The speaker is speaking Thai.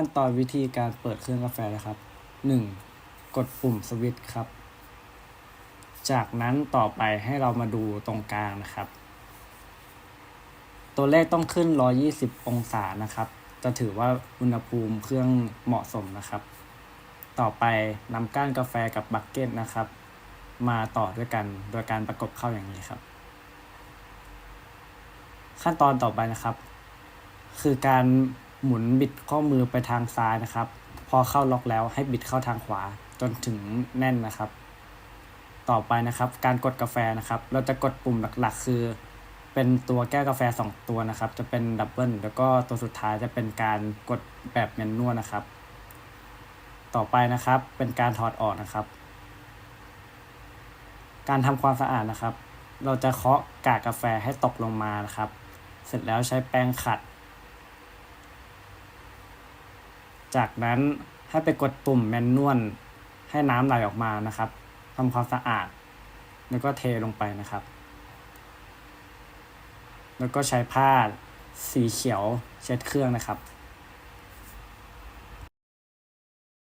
ขั้นตอนวิธีการเปิดเครื่องกาแฟนะครับ 1. กดปุ่มสวิตช์ครับ จากนั้นต่อไปให้เรามาดูตรงกลางนะครับ ตัวเลขต้องขึ้น 120 องศานะครับ จะถือว่าอุณหภูมิเครื่องเหมาะสมนะครับ ต่อไปนำก้านกาแฟกับบักเก็ตนะครับ มาต่อด้วยกันโดยการประกบเข้าอย่างนี้ครับ ขั้นตอนต่อไปนะครับ คือการ หมุนบิดข้อมือไปทางซ้ายนะครับ พอเข้าล็อกแล้วให้บิดเข้าทางขวาจนถึงแน่นนะครับ ต่อไปนะครับการกดกาแฟนะครับ เราจะกดปุ่มหลักๆ คือ เป็นตัวแก้วกาแฟ 2 ตัวนะครับ จะเป็นดับเบิลแล้วก็ตัวสุดท้ายจะเป็นการกดแบบแมนนวลนะครับ ต่อไปนะครับเป็นการถอดออกนะครับ การทำความสะอาดนะครับ เราจะเคาะกากกาแฟให้ตกลงมานะครับ เสร็จแล้วใช้แปรงขัด จากนั้นให้ไปกดปุ่มแมนนวลให้น้ำไหลออกมานะครับทำความสะอาด แล้วก็เทลงไปนะครับ แล้วก็ใช้ผ้าสีเขียวเช็ดเครื่องนะครับ